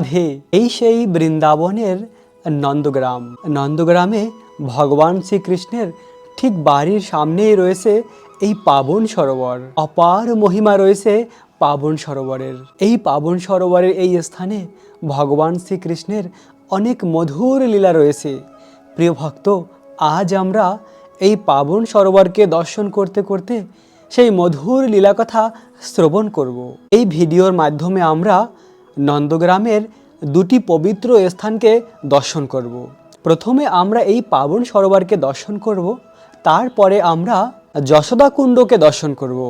রাধে এই সেই বৃন্দাবনের নন্দগ্রাম। নন্দগ্রামে ভগবান শ্রীকৃষ্ণের ঠিক বাড়ির সামনেই রয়েছে এই পাবন সরোবর। অপার মহিমা রয়েছে পাবন সরোবরের। এই পাবন সরোবরের এই স্থানে ভগবান শ্রীকৃষ্ণের অনেক মধুর লীলা রয়েছে। প্রিয় ভক্ত, আজ আমরা এই পাবন সরোবরকে দর্শন করতে করতে সেই মধুর লীলা কথা শ্রবণ করব। এই ভিডিওর মাধ্যমে আমরা নন্দগ্রামের দুটি পবিত্র স্থানকে দর্শন করব। প্রথমে আমরা এই পাবন সরোবরকে দর্শন করব, তারপরে আমরা যশোদা কুণ্ডকে দর্শন করব,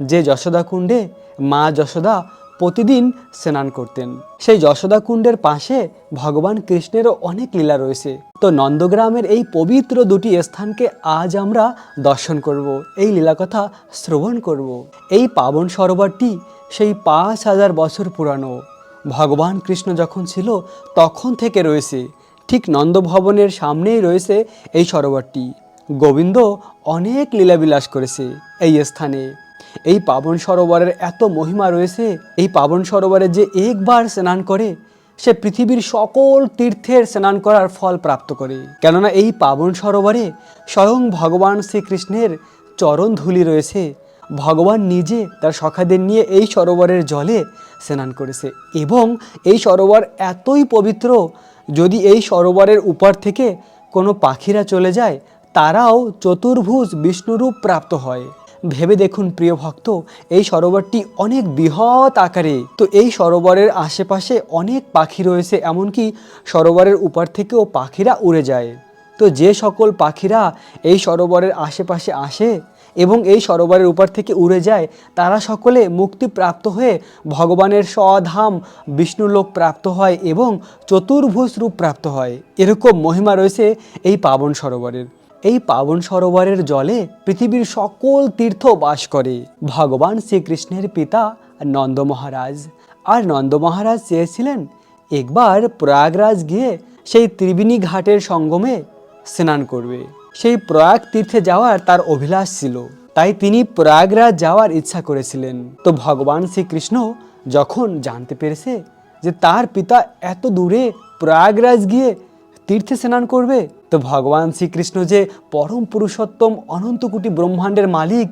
যে যশোদা কুণ্ডে মা যশোদা প্রতিদিন স্নান করতেন। সেই যশোদা কুণ্ডের পাশে ভগবান কৃষ্ণেরও অনেক লীলা রয়েছে। তো নন্দগ্রামের এই পবিত্র দুটি স্থানকে আজ আমরা দর্শন করব, এই লীলা কথা শ্রবণ করব। এই পাবন সরোবরটি সেই পাঁচ হাজার বছর পুরানো। ভগবান কৃষ্ণ যখন ছিল, তখন থেকে রয়েছে। ঠিক নন্দভবনের সামনেই রয়েছে এই সরোবরটি। গোবিন্দ অনেক লীলাবিলাস করেছে এই স্থানে। এই পাবন সরোবরের এত মহিমা রয়েছে, এই পাবন সরোবরে যে একবার স্নান করে, সে পৃথিবীর সকল তীর্থের স্নান করার ফল প্রাপ্ত করে। কেননা এই পাবন সরোবরে স্বয়ং ভগবান শ্রীকৃষ্ণের চরণ ধুলি রয়েছে। ভগবান নিজে তার সখাদের নিয়ে এই সরোবরের জলে স্নান করেছে। এবং এই সরোবর এতই পবিত্র, যদি এই সরোবরের উপর থেকে কোনো পাখিরা চলে যায়, তারাও চতুর্ভুজ বিষ্ণুরূপ প্রাপ্ত হয়। ভেবে দেখুন প্রিয় ভক্ত, এই সরোবরটি অনেক বৃহৎ আকারে। তো এই সরোবরের আশেপাশে অনেক পাখি রয়েছে, এমনকি সরোবরের উপর থেকেও পাখিরা উড়ে যায়। তো যে সকল পাখিরা এই সরোবরের আশেপাশে আসে এবং এই সরোবরের উপর থেকে উড়ে যায়, তারা সকলে মুক্তি প্রাপ্ত হয়ে ভগবানের স্বধাম বিষ্ণুলোক প্রাপ্ত হয় এবং চতুর্ভুজ রূপ প্রাপ্ত হয়। এরকম মহিমা রয়েছে এই পাবন সরোবরের। এই পাবন সরোবরের জলে পৃথিবীর সকল তীর্থ বাস করে। ভগবান শ্রীকৃষ্ণের পিতা নন্দ মহারাজ। আর নন্দ মহারাজ চেয়েছিলেন একবার প্রয়াগরাজ গিয়ে সেই ত্রিবেণী ঘাটের সঙ্গমে স্নান করবে। সেই প্রয়াগ তীর্থে যাওয়ার তার অভিলাষ ছিল। তাই তিনি প্রয়াগরাজ যাওয়ার ইচ্ছা করেছিলেন। তো ভগবান শ্রীকৃষ্ণ যখন জানতে পেরেছে যে তার পিতা এত দূরে প্রয়াগরাজ গিয়ে তীর্থে স্নান করবে, তো ভগবান শ্রীকৃষ্ণ যে পরম পুরুষোত্তম অনন্ত কোটি ব্রহ্মাণ্ডের মালিক,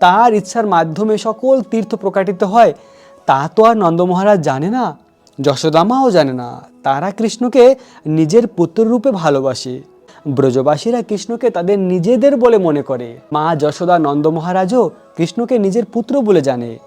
তার ইচ্ছার মাধ্যমে সকল তীর্থ প্রকাটিত হয়, তা তো আর নন্দ মহারাজ জানে না, যশোদামাও জানে না। তারা কৃষ্ণকে নিজের পুত্ররূপে ভালোবাসে। ব্রজবাসীরা কৃষ্ণকে তাদের নিজেদের বলে মনে করে। মা যশোদা নন্দ মহারাজও কৃষ্ণকে নিজের পুত্র বলে জানে।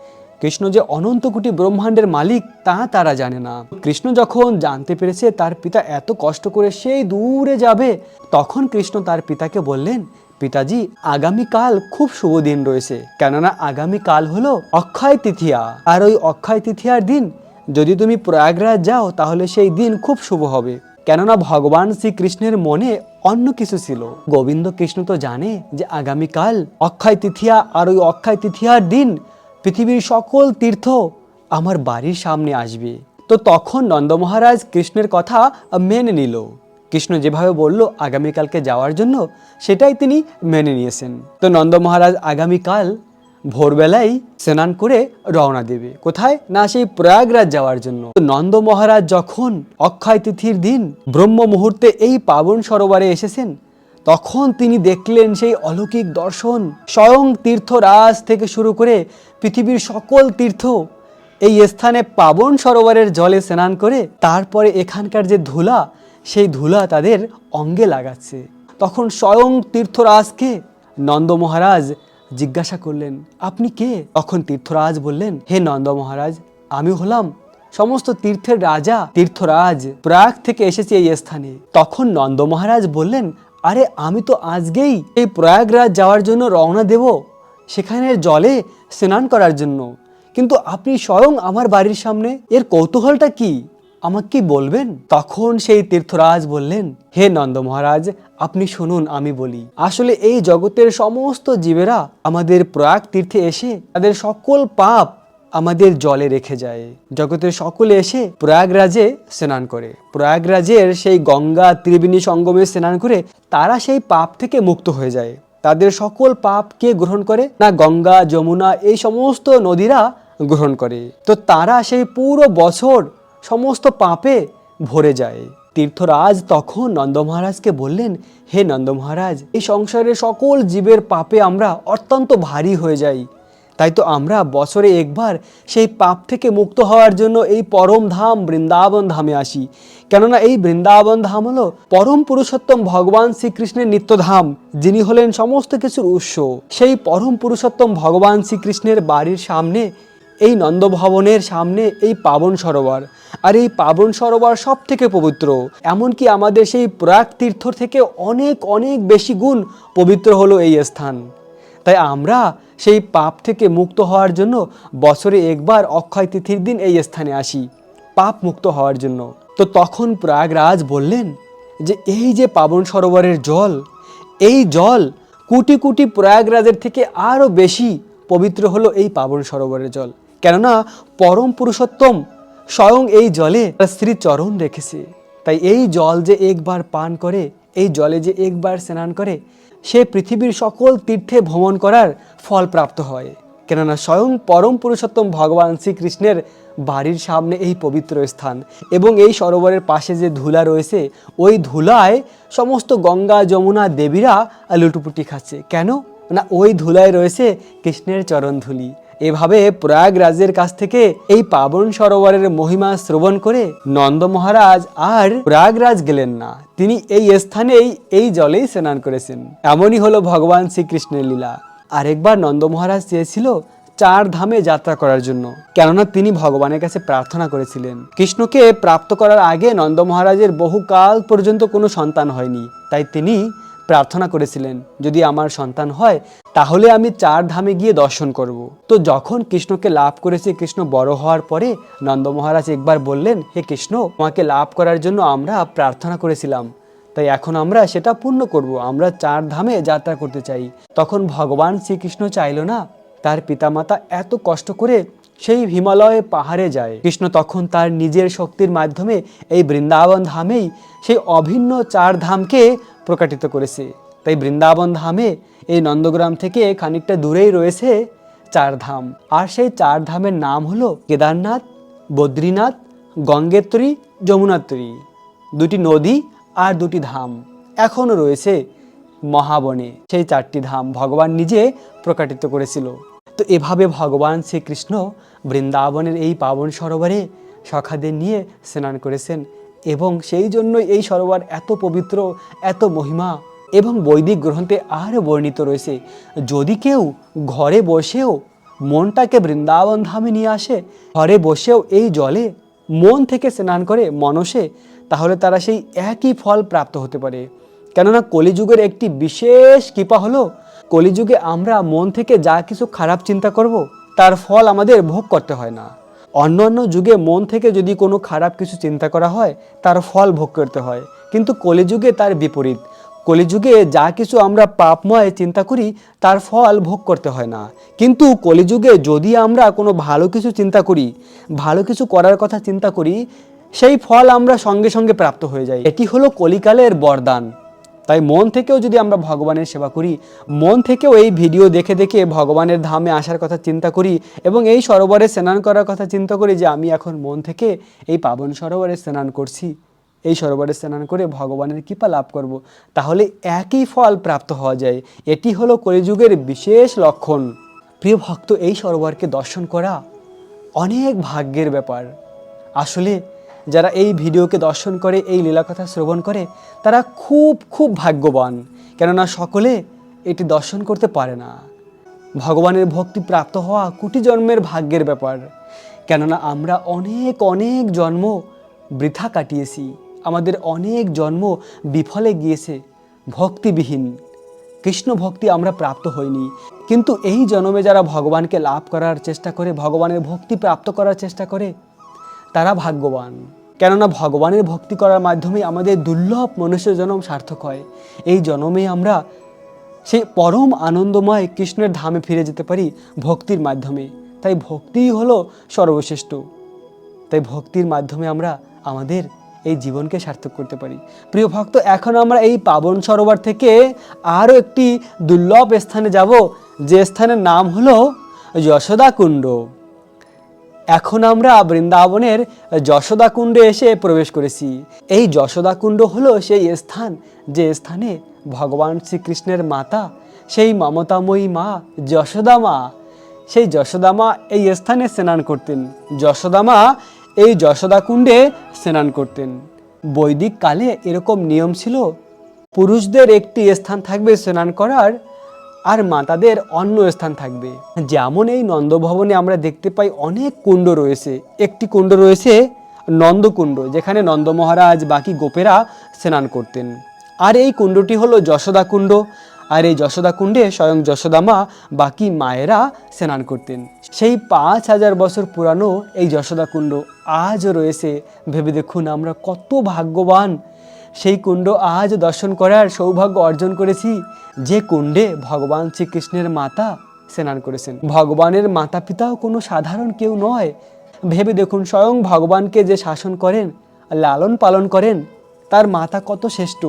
কৃষ্ণ যে অনন্ত কোটি ব্রহ্মাণ্ডের মালিক, তা তারা জানে না। কৃষ্ণ যখন জানতে পেরেছে তার পিতা এত কষ্ট করে সেই দূরে যাবে, তখন কৃষ্ণ তার পিতাকে বললেন, পিতাজি, আগামীকাল খুব শুভ দিন রয়েছে। কেননা আগামীকাল হলো অক্ষয় তৃতীয়া আর ওই অক্ষয় তৃতীয়ার দিন যদি তুমি প্রয়াগরাজ যাও, তাহলে সেই দিন খুব শুভ হবে। কেননা ভগবান শ্রীকৃষ্ণের মনে অন্য কিছু ছিল। গোবিন্দ কৃষ্ণ তো জানে যে আগামীকাল অক্ষয় তৃতীয়া আর ওই অক্ষয় তৃতীয়ার দিন পৃথিবীর সকল তীর্থ আমার বাড়ির সামনে আসবে। তো তখন নন্দ মহারাজ কৃষ্ণের কথা মেনে নিল। কৃষ্ণ যেভাবে বলল আগামীকালকে যাওয়ার জন্য, সেটাই তিনি মেনে নিয়েছেন। তো নন্দ মহারাজ আগামীকাল ভোরবেলায় স্নান করে রওনা দেবে। কোথায়? না, সেই প্রয়াগরাজ যাওয়ার জন্য। নন্দ মহারাজ যখন অক্ষয় তিথির দিন ব্রহ্ম মুহূর্তে এই পাবন সরোবরে এসেছেন, তখন তিনি দেখলেন সেই অলৌকিক দর্শন স্বয়ং তীর্থরাজ থেকে শুরু করে পৃথিবীর সকল তীর্থ এই স্থানে পাবন সরোবরের জলে স্নান করে তারপরে এখানকার যে ধুলা, সেই ধুলা তাদের অঙ্গে লাগাচ্ছে। তখন স্বয়ং তীর্থরাজকে নন্দ মহারাজ জিজ্ঞাসা করলেন, আপনি কে? তখন তীর্থরাজ বললেন, হে নন্দ মহারাজ আমি হলাম। সমস্ত তীর্থের রাজা তীর্থরাজ। প্রয়াগ থেকে এসেছি এই স্থানে। তখন নন্দ মহারাজ বললেন, আরে, আমি তো আজকেই এই প্রয়াগরাজ যাওয়ার জন্য রওনা দেব সেখানে জলে স্নান করার জন্য। কিন্তু আপনি স্বয়ং আমার বাড়ির সামনে, এর কৌতূহলটা কি? আমাকে বলবেন? তখন সেই তীর্থরাজ বললেন, হে নন্দ মহারাজ, আপনি শুনুন, আমি বলি। আসলে এই জগতের সমস্ত জীবেরা আমাদের প্রয়াগ তীর্থে এসে তাদের সকল পাপ আমাদের জলে রেখে যায়। জগতের সকলে এসে প্রয়াগরাজে স্নান করে। প্রয়াগরাজের সেই গঙ্গা ত্রিবেণী সঙ্গমে স্নান করে তারা সেই পাপ থেকে মুক্ত হয়ে যায়। তাদের সকল পাপ কে গ্রহণ করে? না গঙ্গা, যমুনা, এই সমস্ত নদীরা গ্রহণ করে। তো তারা সেই পুরো বছর সমস্ত পাপে ভরে যায়। তীর্থরাজ তখন নন্দ মহারাজকে বললেন, হে নন্দ মহারাজ এই সংসারের সকল জীবের পাপে আমরা অত্যন্ত ভারী হয়ে যাই। তাই তো আমরা বছরে একবার সেই পাপ থেকে মুক্ত হওয়ার জন্য এই পরম ধাম বৃন্দাবন ধামে আসি। কেননা এই বৃন্দাবন ধাম হলো পরম পুরুষোত্তম ভগবান শ্রীকৃষ্ণের নিত্যধাম, যিনি হলেন সমস্ত কিছুর উৎস। সেই পরম পুরুষোত্তম ভগবান শ্রীকৃষ্ণের বাড়ির সামনে, এই নন্দভবনের সামনে এই পাবন সরোবর। আর এই পাবন সরোবর সব থেকে পবিত্র। এমনকি আমাদের সেই প্রয়াগ তীর্থ থেকে অনেক অনেক বেশি গুণ পবিত্র হলো এই স্থান। তাই আমরা সেই পাপ থেকে মুক্ত হওয়ার জন্য বছরে একবার অক্ষয় তিথির দিন এই স্থানে আসি, পাপ মুক্ত হওয়ার জন্য। তো তখন প্রয়াগরাজ বললেন যে, এই যে পাবন সরোবরের জল, এই জল কোটি কোটি প্রয়াগরাজের থেকে আরও বেশি পবিত্র হলো এই পাবন সরোবরের জল। কেননা পরম পুরুষোত্তম স্বয়ং এই জলে তার স্ত্রী চরণ রেখেছে। তাই এই জল যে একবার পান করে, এই জলে যে একবার স্নান করে, সে পৃথিবীর সকল তীর্থে ভ্রমণ করার ফল প্রাপ্ত হয়। কেননা স্বয়ং পরম পুরুষোত্তম ভগবান শ্রীকৃষ্ণের বাড়ির সামনে এই পবিত্র স্থান এবং এই সরোবরের পাশে যে ধুলা রয়েছে, ওই ধুলায় সমস্ত গঙ্গা যমুনা দেবীরা লুটুপুটি খাচ্ছে। কেন? না, ওই ধুলায় রয়েছে কৃষ্ণের চরণ ধুলি এভাবে প্রয়াগরাজের কাছ থেকে এই পাবন সরোবরের মহিমা শ্রবণ করে নন্দ মহারাজ আর প্রয়াগরাজ গেলেন না। তিনি এই স্থানেই এই জলেই স্নান করেছেন। এমনই হলো ভগবান শ্রীকৃষ্ণের লীলা। আরেকবার নন্দ মহারাজ চেয়েছিল চার ধামে যাত্রা করার জন্য, কেননা তিনি ভগবানের কাছে প্রার্থনা করেছিলেন। কৃষ্ণকে প্রাপ্ত করার আগে নন্দ মহারাজের বহুকাল পর্যন্ত কোনো সন্তান হয়নি, তাই তিনি প্রার্থনা করেছিলেন, যদি আমার সন্তান হয়, তাহলে আমি চার ধামে গিয়ে দর্শন করব। তো যখন কৃষ্ণকে লাভ করেছে, কৃষ্ণ বড় হওয়ার পরে নন্দ মহারাজ একবার বললেন, হে কৃষ্ণ, তোমাকে লাভ করার জন্য আমরা প্রার্থনা করেছিলাম। তাই এখন আমরা সেটা পূর্ণ করব। আমরা চার ধামে যাত্রা করতে চাই। তখন ভগবান শ্রীকৃষ্ণ চাইল না, তার পিতামাতা এত কষ্ট করে সেই হিমালয়ে পাহাড়ে যায়। কৃষ্ণ তখন তার নিজের শক্তির মাধ্যমে এই বৃন্দাবন ধামেই সেই অভিন্ন চার ধামকে প্রকাটিত করেছে। তাই বৃন্দাবন ধামে এই নন্দগ্রাম থেকে খানিকটা দূরেই রয়েছে চার ধাম আর সেই চার ধামের নাম হলো কেদারনাথ, বদ্রীনাথ, গঙ্গেত্রী, যমুনাত্রী। দুটি নদী আর দুটি ধাম এখনও রয়েছে মহাবনে। সেই চারটি ধাম ভগবান নিজে প্রকাটিত করেছিল। তো এভাবে ভগবান শ্রীকৃষ্ণ বৃন্দাবনের এই পাবন সরোবরে সখাদের নিয়ে স্নান করেছেন। এবং সেই জন্যই এই সরোবর এত পবিত্র, এত মহিমা এবং বৈদিক গ্রন্থে আরও বর্ণিত রয়েছে। যদি কেউ ঘরে বসেও মনটাকে বৃন্দাবন ধামে নিয়ে আসে, ঘরে বসেও এই জলে মন থেকে স্নান করে মনসে, তাহলে তারা সেই একই ফল প্রাপ্ত হতে পারে। কেননা কলিযুগের একটি বিশেষ কৃপা হলো, কলিযুগে আমরা মন থেকে যা কিছু খারাপ চিন্তা করব, তার ফল আমাদের ভোগ করতে হয় না। অন্য অন্য যুগে মন থেকে যদি কোনো খারাপ কিছু চিন্তা করা হয়, তার ফল ভোগ করতে হয়। কিন্তু কলিযুগে তার বিপরীত। কলিযুগে যা কিছু আমরা পাপময় চিন্তা করি, তার ফল ভোগ করতে হয় না। কিন্তু কলিযুগে যদি আমরা কোনো ভালো কিছু চিন্তা করি, ভালো কিছু করার কথা চিন্তা করি, সেই ফল আমরা সঙ্গে সঙ্গে প্রাপ্ত হয়ে যাই। এটি হলো কলিকালের বরদান। তাই মন থেকেও যদি আমরা ভগবানের সেবা করি, মন থেকেও এই ভিডিও দেখে দেখে ভগবানের ধামে আসার কথা চিন্তা করি এবং এই সরোবরে স্নান করার কথা চিন্তা করি যে আমি এখন মন থেকে এই পাবন সরোবরে স্নান করছি। এই সরোবরে স্নান করে ভগবানের কৃপা লাভ করব। তাহলে একই ফল প্রাপ্ত হওয়া যায়। এটি হলো কলিযুগের বিশেষ লক্ষণ। প্রিয় ভক্ত, এই সরোবরকে দর্শন করা অনেক ভাগ্যের ব্যাপার। আসলে যারা এই ভিডিওকে দর্শন করে, এই লীলাকথা শ্রবণ করে, তারা খুব খুব ভাগ্যবান। কেননা সকলে এটি দর্শন করতে পারে না। ভগবানের ভক্তি প্রাপ্ত হওয়া কোটি জন্মের ভাগ্যের ব্যাপার। কেননা আমরা অনেক অনেক জন্ম বৃথা কাটিয়েছি। আমাদের অনেক জন্ম বিফলে গিয়েছে, ভক্তিবিহীন। কৃষ্ণ ভক্তি আমরা প্রাপ্ত হইনি। কিন্তু এই জন্মে যারা ভগবানকে লাভ করার চেষ্টা করে, ভগবানের ভক্তি প্রাপ্ত করার চেষ্টা করে তারা ভাগ্যবান। কেননা ভগবানের ভক্তি করার মাধ্যমে আমাদের দুর্লভ মনুষ্য জন্ম সার্থক হয়। এই জন্মে আমরা সেই পরম আনন্দময় কৃষ্ণের ধামে ফিরে যেতে পারি ভক্তির মাধ্যমে। তাই ভক্তিই হলো সর্বশ্রেষ্ঠ। তাই ভক্তির মাধ্যমে আমরা আমাদের এই জীবনকে সার্থক করতে পারি। প্রিয় ভক্ত, এখন আমরা এই পাবন সরোবর থেকে আরও একটি দুর্লভ স্থানে যাব, যে স্থানের নাম হলো যশোদা কুণ্ড এখন আমরা বৃন্দাবনের যশোদা কুণ্ডে এসে প্রবেশ করেছি। এই যশোদা কুণ্ড হলো সেই স্থান, যে স্থানে ভগবান শ্রীকৃষ্ণের মাতা, সেই মমতাময়ী মা যশোদা মা, সেই যশোদা মা এই স্থানে স্নান করতেন। যশোদা মা এই যশোদা কুণ্ডে স্নান করতেন। বৈদিক কালে এরকম নিয়ম ছিল, পুরুষদের একটি স্থান থাকবে স্নান করার আর মাতাদের অন্য স্থান থাকবে। যেমন এই নন্দভবনে আমরা দেখতে পাই অনেক কুণ্ড রয়েছে। একটি কুণ্ড রয়েছে নন্দকুণ্ড, যেখানে নন্দ মহারাজ বাকি গোপেরা স্নান করতেন। আর এই কুণ্ডটি হলো যশোদা কুণ্ড। আর এই যশোদা কুণ্ডে স্বয়ং যশোদা মা বাকি মায়েরা স্নান করতেন। সেই পাঁচ হাজার বছর পুরানো এই যশোদা কুণ্ড আজও রয়েছে। ভেবে দেখুন আমরা কত ভাগ্যবান সেই কুণ্ড আজ দর্শন করার সৌভাগ্য অর্জন করেছি। যে কুণ্ডে ভগবান শ্রীকৃষ্ণের মাতা স্নান করেছেন। ভগবানের মাতা পিতাও কোনো সাধারণ কেউ নয়। ভেবে দেখুন স্বয়ং ভগবানকে যে শাসন করেন লালন পালন করেন, তার মাতা কত শ্রেষ্ঠ।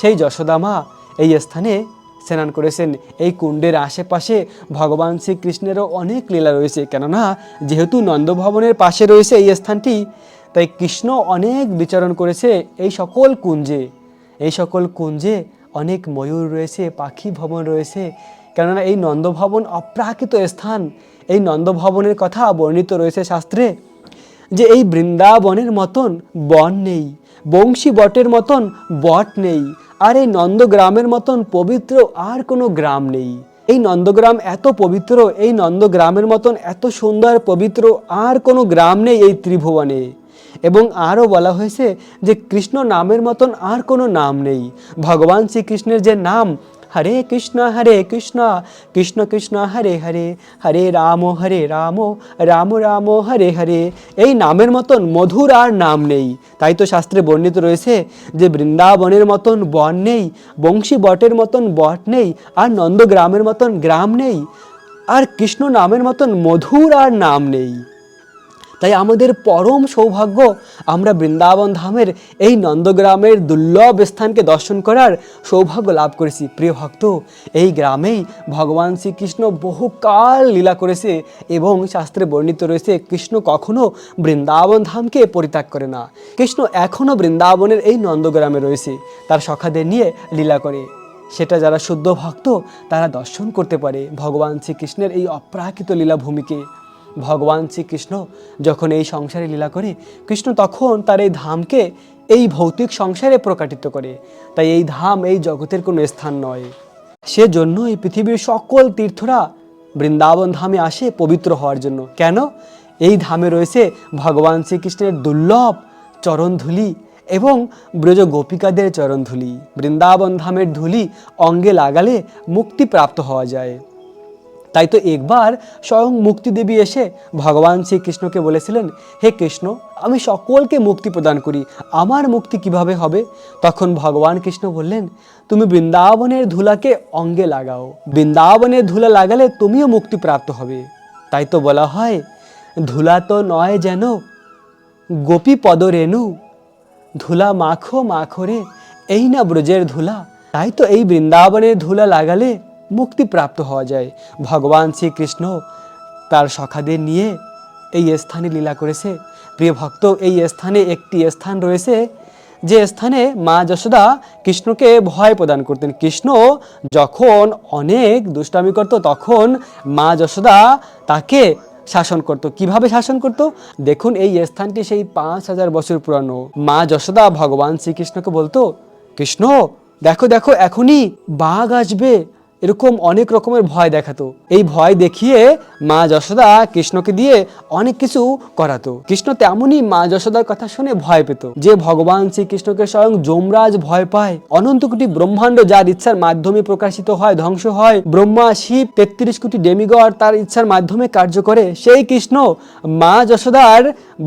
সেই যশোদা মা এই স্থানে স্নান করেছেন। এই কুণ্ডের আশেপাশে ভগবান শ্রীকৃষ্ণেরও অনেক লীলা রয়েছে। কেননা, যেহেতু নন্দভবনের পাশে রয়েছে এই স্থানটি, তাই কৃষ্ণ অনেক বিচরণ করেছে এই সকল কুঞ্জে। এই সকল কুঞ্জে অনেক ময়ূর রয়েছে, পাখি ভবন রয়েছে। কেননা, এই নন্দভবন অপ্রাকৃত স্থান। এই নন্দভবনের কথা বর্ণিত রয়েছে শাস্ত্রে যে এই বৃন্দাবনের মতন বন নেই বংশী বটের মতন বট নেই। আর এই নন্দগ্রামের মতন পবিত্র আর কোনো গ্রাম নেই। এই নন্দগ্রাম এত পবিত্র, এই নন্দগ্রামের মতন এত সুন্দর, পবিত্র আর কোনো গ্রাম নেই এই ত্রিভুবনে। এবং আরও বলা হয়েছে যে কৃষ্ণ নামের মতন আর কোনো নাম নেই। ভগবান শ্রীকৃষ্ণের যে নাম হরে কৃষ্ণ হরে কৃষ্ণ কৃষ্ণ কৃষ্ণ, হরে হরে হরে রাম হরে রাম রাম রাম, হরে হরে। এই নামের মতন মধুর আর নাম নেই। তাই তো শাস্ত্রে বর্ণিত রয়েছে যে বৃন্দাবনের মতন বন নেই, বংশী বটের মতন বট নেই, আর নন্দগ্রামের মতন গ্রাম নেই, আর কৃষ্ণ নামের মতন মধুর আর নাম নেই। তাই আমাদের পরম সৌভাগ্য আমরা বৃন্দাবন ধামের এই নন্দগ্রামের দুর্লভ স্থানকে দর্শন করার সৌভাগ্য লাভ করেছি। প্রিয় ভক্ত, এই গ্রামেই ভগবান শ্রীকৃষ্ণ বহুকাল লীলা করেছে এবং শাস্ত্রে বর্ণিত রয়েছে, কৃষ্ণ কখনো বৃন্দাবন ধামকে পরিত্যাগ করে না। কৃষ্ণ এখনও বৃন্দাবনের এই নন্দগ্রামে রয়েছে, তার সখাদের নিয়ে লীলা করে। সেটা যারা শুদ্ধ ভক্ত, তারা দর্শন করতে পারে ভগবান শ্রীকৃষ্ণের এই অপ্রাকৃত লীলাভূমিকে। ভগবান শ্রীকৃষ্ণ যখন এই সংসারে লীলা করে, কৃষ্ণ তখন তার এই ধামকে এই ভৌতিক সংসারে প্রকাটিত করে। তাই এই ধাম এই জগতের কোনো স্থান নয়। সেজন্য এই পৃথিবীর সকল তীর্থরা বৃন্দাবন ধামে আসে পবিত্র হওয়ার জন্য। কেন? এই ধামে রয়েছে ভগবান শ্রীকৃষ্ণের দুর্লভ চরণধুলি এবং ব্রজ গোপিকাদের চরণধুলি। বৃন্দাবন ধামের ধুলি অঙ্গে লাগালে মুক্তি প্রাপ্ত হওয়া যায়। তাই তো একবার স্বয়ং মুক্তিদেবী এসে ভগবান শ্রীকৃষ্ণকে বলেছিলেন, হে কৃষ্ণ, আমি সকলকে মুক্তি প্রদান করি, আমার মুক্তি কীভাবে হবে? তখন ভগবান কৃষ্ণ বললেন, তুমি বৃন্দাবনের ধুলাকে অঙ্গে লাগাও। বৃন্দাবনের ধুলা লাগালে তুমিও মুক্তি প্রাপ্ত হবে। তাই তো বলা হয়, ধুলা তো নয় যেন গোপী পদ রেণু ধুলা মাখো মাখরে, এই না ব্রজের ধুলা। তাই তো এই বৃন্দাবনের ধুলা লাগালে মুক্তি প্রাপ্ত হওয়া যায়। ভগবান শ্রীকৃষ্ণ তার সখাদের নিয়ে এই স্থানে লীলা করেছে। প্রিয় ভক্ত, এই স্থানে একটি স্থান রয়েছে, যে স্থানে মা যশোদা কৃষ্ণকে ভয় প্রদান করতেন। কৃষ্ণ যখন অনেক দুষ্টামি করত, তখন মা যশোদা তাকে শাসন করত। কীভাবে শাসন করত? দেখুন, এই স্থানটি সেই পাঁচ হাজার বছর পুরানো। মা যশোদা ভগবান শ্রীকৃষ্ণকে বলতো, কৃষ্ণ, দেখো দেখো, এখনই বাঘ আসবে। এরকম অনেক রকমের ভয় দেখাতো। এই ভয় দেখিয়ে মা যশোদা কৃষ্ণকে দিয়ে অনেক কিছু করাতো। কৃষ্ণ তেমনই মা যশোদার কথা শুনে ভয় পেত। যে ভগবান শ্রীকৃষ্ণকে স্বয়ং যমরাজ ভয় পায়, অনন্ত কোটি ব্রহ্মাণ্ড যার ইচ্ছার মাধ্যমে প্রকাশিত হয়, ধ্বংস হয়, ব্রহ্মা, শিব, তেত্রিশ কোটি ডেমিগড় তার ইচ্ছার মাধ্যমে কার্য করে, সেই কৃষ্ণ মা যশোদার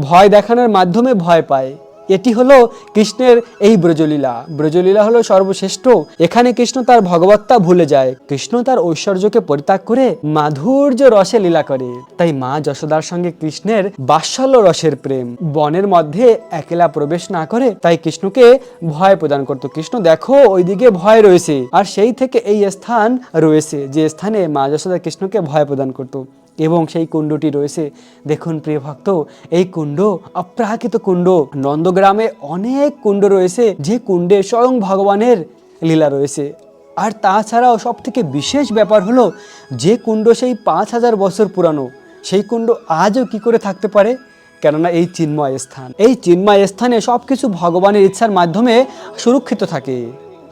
ভয় দেখানোর মাধ্যমে ভয় পায়। এটি হলো কৃষ্ণের এই ব্রজলীলা। ব্রজলীলা হলো সর্বশ্রেষ্ঠ। এখানে কৃষ্ণ তার ভগবত্তা ভুলে যায়। কৃষ্ণ তার ঐশ্বর্যকে পরিত্যাগ করে মাধুর্য রসে লীলা করে। তাই মা যশোদার সঙ্গে কৃষ্ণের বাৎসল্য রসের প্রেম। বনের মধ্যে একলা প্রবেশ না করে তাই কৃষ্ণকে ভয় প্রদান করত। কৃষ্ণ, দেখো, ওইদিকে ভয় রয়েছে। আর সেই থেকে এই স্থান রয়েছে, যে স্থানে মা যশোদা কৃষ্ণকে ভয় প্রদান করত। এবং সেই কুণ্ডটি রয়েছে। দেখুন প্রিয় ভক্ত, এই কুণ্ড অপ্রাকৃত কুণ্ড। নন্দগ্রামে অনেক কুণ্ড রয়েছে, যে কুণ্ডে স্বয়ং ভগবানের লীলা রয়েছে। আর তাছাড়াও সব থেকে বিশেষ ব্যাপার হলো, যে কুণ্ড সেই পাঁচ হাজার বছর পুরানো, সেই কুণ্ড আজও কি করে থাকতে পারে? কেননা এই চিন্ময় স্থান। এই চিন্ময় স্থানে সব কিছু ভগবানের ইচ্ছার মাধ্যমে সুরক্ষিত থাকে।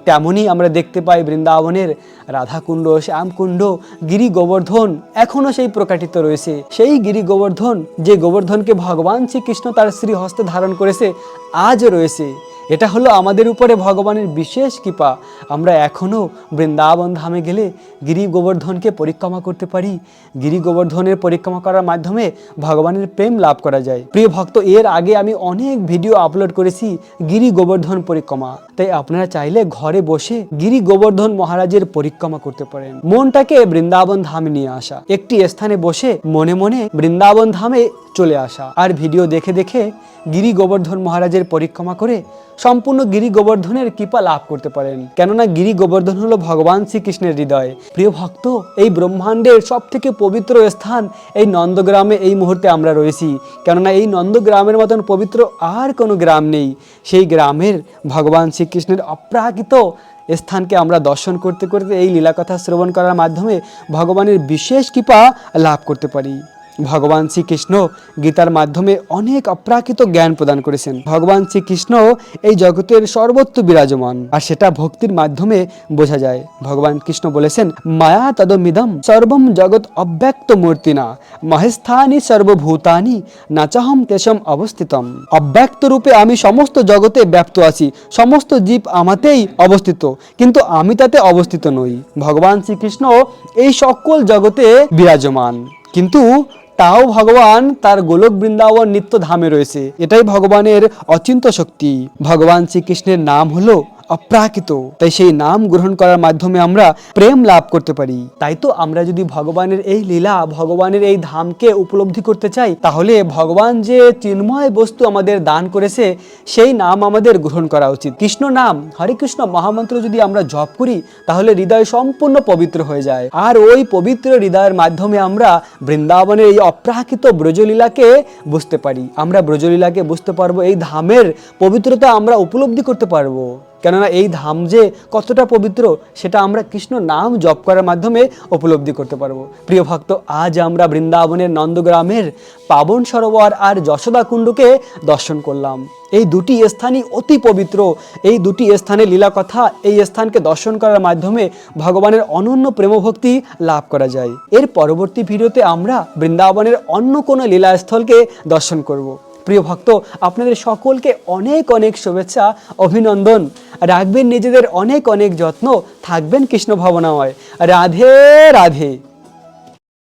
তেমনই আমরা দেখতে পাই বৃন্দাবনের রাধাকুণ্ড, শ্যামকুণ্ড গিরি গোবর্ধন এখনও সেই প্রকাটিত রয়েছে। সেই গিরি গোবর্ধন যে গোবর্ধনকে ভগবান শ্রীকৃষ্ণ তার শ্রী হস্তে ধারণ করেছে আজও রয়েছে। এটা হলো আমাদের উপরে ভগবানের বিশেষ কৃপা। আমরা এখনও বৃন্দাবন ধামে গেলে গিরি গোবর্ধনকে পরিক্রমা করতে পারি। গিরি গোবর্ধনের পরিক্রমা করার মাধ্যমে ভগবানের প্রেম লাভ করা যায়। প্রিয় ভক্ত, এর আগে আমি অনেক ভিডিও আপলোড করেছি গিরি গোবর্ধন পরিক্রমা। তাই আপনারা চাইলে ঘরে বসে গিরি গোবর্ধন মহারাজের পরিক্রমা করতে পারেন। মনটাকে বৃন্দাবন ধামে নিয়ে আসা। একটি স্থানে বসে মনে মনে বৃন্দাবন ধামে চলে আসা। আর ভিডিও দেখে দেখে গিরি গোবর্ধন মহারাজের পরিক্রমা করে সম্পূর্ণ গিরি গোবর্ধনের কৃপা লাভ করতে পারেন। কেননা গিরি গোবর্ধন হলো ভগবান শ্রীকৃষ্ণের হৃদয়। প্রিয় ভক্ত, এই ব্রহ্মাণ্ডের সব থেকে পবিত্র স্থান এই নন্দগ্রামে এই মুহূর্তে আমরা রয়েছি। কেননা এই নন্দগ্রামের মতন পবিত্র আর কোনো গ্রাম নেই। সেই গ্রামের ভগবান শ্রীকৃষ্ণের অপ্রাকৃত স্থানকে আমরা দর্শন করতে করতে এই লীলাকথা শ্রবণ করার মাধ্যমে ভগবানের বিশেষ কৃপা লাভ করতে পারি। ভগবান শ্রীকৃষ্ণ গীতার মাধ্যমে অনেক অপ্রাকৃত জ্ঞান প্রদান করেছেন। ভগবান শ্রীকৃষ্ণ এই জগতের সর্বত্র বিরাজমান, আর সেটা ভক্তির মাধ্যমে বোঝা যায়। ভগবান কৃষ্ণ বলেছেন, মায়া তদমিদম সর্বম জগৎ অব্যক্ত মূর্তি মূর্তিনা, মহেস্থানি সর্বভূতানি, নাচাহম তেসম অবস্থিতম। অব্যক্ত রূপে আমি সমস্ত জগতে ব্যপ্ত আছি, সমস্ত জীব আমাতেই অবস্থিত, কিন্তু আমি তাতে অবস্থিত নই। ভগবান শ্রীকৃষ্ণ এই সকল জগতে বিরাজমান, কিন্তু তাও ভগবান তার গোলক বৃন্দাবন নিত্য ধামে রয়েছে। এটাই ভগবানের অচিন্ত শক্তি। ভগবান শ্রীকৃষ্ণের নাম হলো অপ্রাকৃত। তাই সেই নাম গ্রহণ করার মাধ্যমে আমরা প্রেম লাভ করতে পারি। তাই তো আমরা যদি ভগবানের এই লীলা, ভগবানের এই ধামকে উপলব্ধি করতে চাই, তাহলে ভগবান যে চিন্ময় বস্তু আমাদের দান করেছে, সেই নাম আমাদের গ্রহণ করা উচিত। কৃষ্ণ নাম, হরে কৃষ্ণ মহামন্ত্র যদি আমরা জপ করি, তাহলে হৃদয় সম্পূর্ণ পবিত্র হয়ে যায়। আর ওই পবিত্র হৃদয়ের মাধ্যমে আমরা বৃন্দাবনের এই অপ্রাকৃত ব্রজলীলাকে বুঝতে পারি। আমরা ব্রজলীলাকে বুঝতে পারব, এই ধামের পবিত্রতা আমরা উপলব্ধি করতে পারব। কেননা এই ধাম যে কতটা পবিত্র, সেটা আমরা কৃষ্ণ নাম জপ করার মাধ্যমে উপলব্ধি করতে পারব। প্রিয় ভক্ত, আজ আমরা বৃন্দাবনের নন্দগ্রামের পাবন সরোবর আর যশোদা কুণ্ডকে দর্শন করলাম। এই দুটি স্থানই অতি পবিত্র। এই দুটি স্থানে লীলা কথা এই স্থানকে দর্শন করার মাধ্যমে ভগবানের অনন্য প্রেমভক্তি লাভ করা যায়। এর পরবর্তী ভিডিওতে আমরা বৃন্দাবনের অন্য কোনো লীলাস্থলকে দর্শন করব। প্রিয় ভক্ত, আপনাদের সকলকে অনেক অনেক শুভেচ্ছা, অভিনন্দন। রাখবেন নিজেদের অনেক অনেক যত্ন, থাকবেন কৃষ্ণ ভাবনাময়। রাধে রাধে।